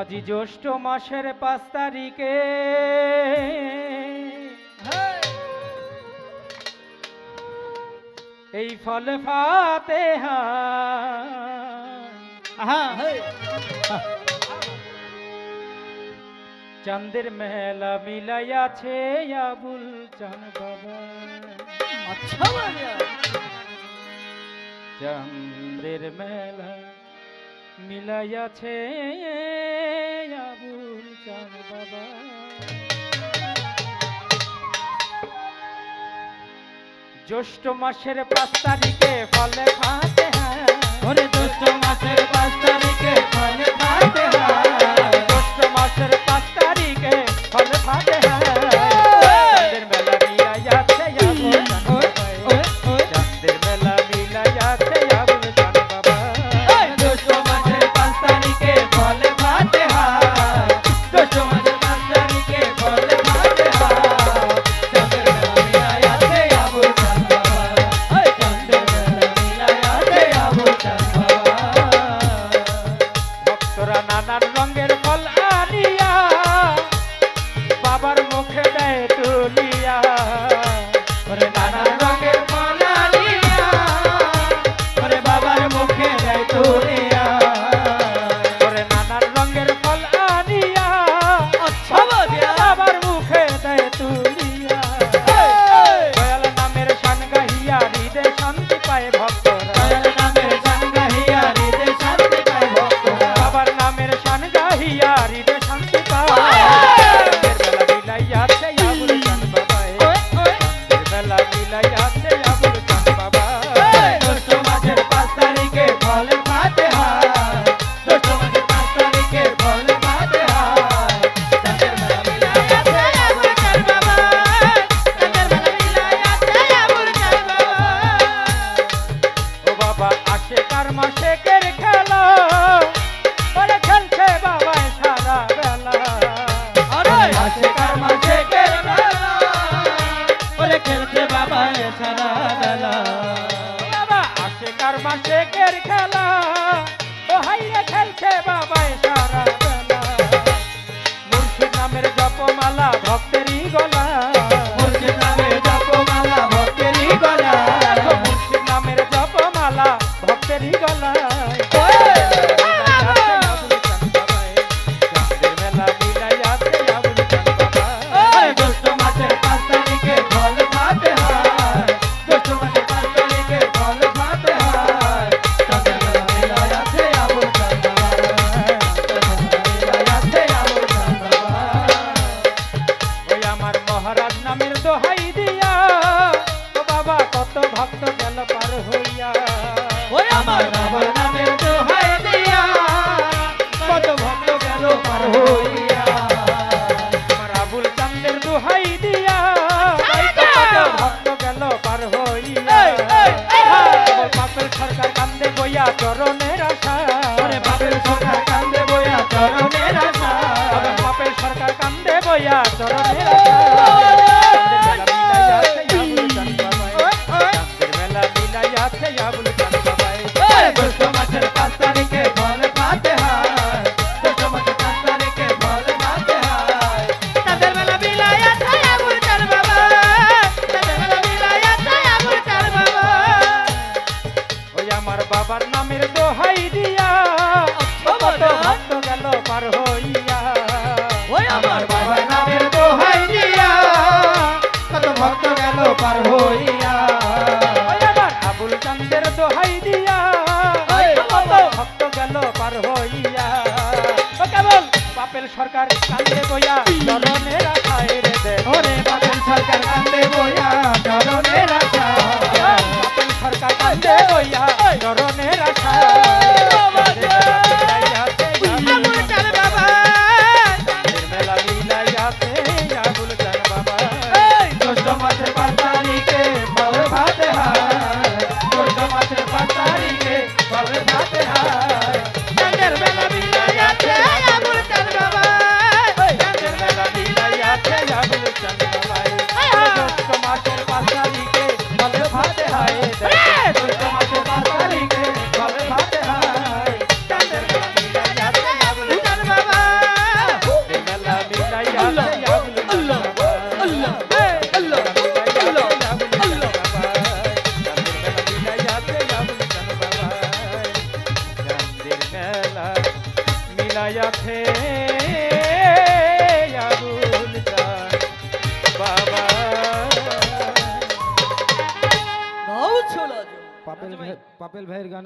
আজি জ্যৈষ্ঠ মাসের পাঁচ তারিখে। এই ফল ফাতে চাঁদের মেলা মিলাইয়াছে আবুল চান বাবা। মেলা মিলাইয়াছে আবুল বাবা। জ্যৈষ্ঠ মাসের পাঁচ তারিখে ফলে ফাতে হ্যাঁ জ্যৈষ্ঠ মাসের পাঁচ তারিখে ফলে আশকের খেলা। বলে খেলছে বাবায় সারা বেলা। আরে আশেক আর মাশেকের খেলা। বলে খেলছে বাবায় সারা বেলা। বাবা আশেক আর মাশেকের জপমালা, ভক্তেরই গলা। মুর্শিদ নামের জপমালা তেরি গলা আমার বাবা নামে দোহাই দিয়া। কত ভক্ত গেল দিয়া। কত ভক্ত গেল পার হইয়া। বাপের সরকার কান্দে বইয়া চরণের আশা। বাপের সরকার কান্দে বইয়া চরণের আশা। বাপের সরকার কান্দে বইয়া চরণের আশা। বাপেল সরকার কান্দে বইয়া জননে রাখায় রে দে। ওরে বাপেল সরকার কান্দে বইয়া জননে রাখায়। বাপেল সরকার কান্দে বইয়া জননে রাখায়। পাপেল ভাইয়ের গান